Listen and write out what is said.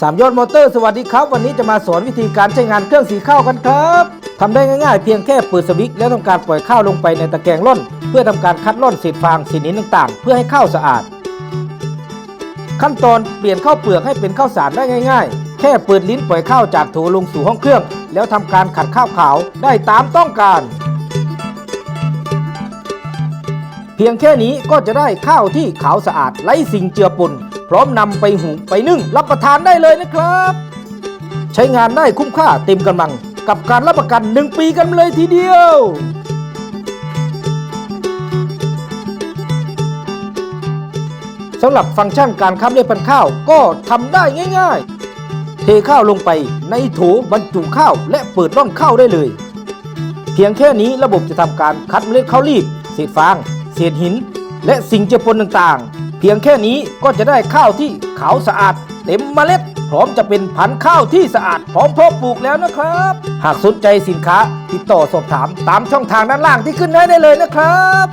สามยอดมอเตอร์สวัสดีครับ วันนี้จะมาสอนวิธีการใช้งานเครื่องสีข้าวกันครับทำได้ง่ายๆ เพียงแค่เปิดสวิตช์แล้วทำการปล่อยข้าวลงไปในตะแกรงร่อน เพื่อทำการคัดร่อนเศษฟางเศษหินต่างๆ เพื่อให้ข้าวสะอาด ขั้นตอนเปลี่ยนข้าวเปลือกให้เป็นข้าวสารได้ง่าย ๆ แค่เปิดลิ้นปล่อยข้าวจากโถลงสู่ห้องเครื่อง แล้วทำการขัดข้าวขาวได้ตามต้องการ เพียงแค่นี้ก็จะได้ข้าวที่ขาวสะอาดไร้สิ่งเจือปนพร้อมนำไปหุงไปนึ่งรับประทานได้เลยนะครับ ใช้งานได้คุ้มค่าเต็มกำลัง กับการรับประกัน 1 ปีกันเลยทีเดียวสำหรับฟังก์ชันการคั้นด้วยพันธุ์ข้าวก็ทำได้ง่ายๆ เทข้าวลงไปในโถบรรจุข้าวและเปิดร่องข้าวได้เลย เพียงแค่นี้ระบบจะทำการคัดเมล็ดข้าวรีบเศษฟาง เศษหิน และสิ่งเจือปนต่างๆ เพียงแค่นี้ก็จะได้ข้าวที่ขาวสะอาด เต็มเมล็ด พร้อมจะเป็นพันธุ์ข้าวที่สะอาดพร้อมเพาะปลูกแล้วนะครับ หากสนใจสินค้าติดต่อสอบถามตามช่องทางด้านล่างที่ขึ้นให้ได้เลยนะครับ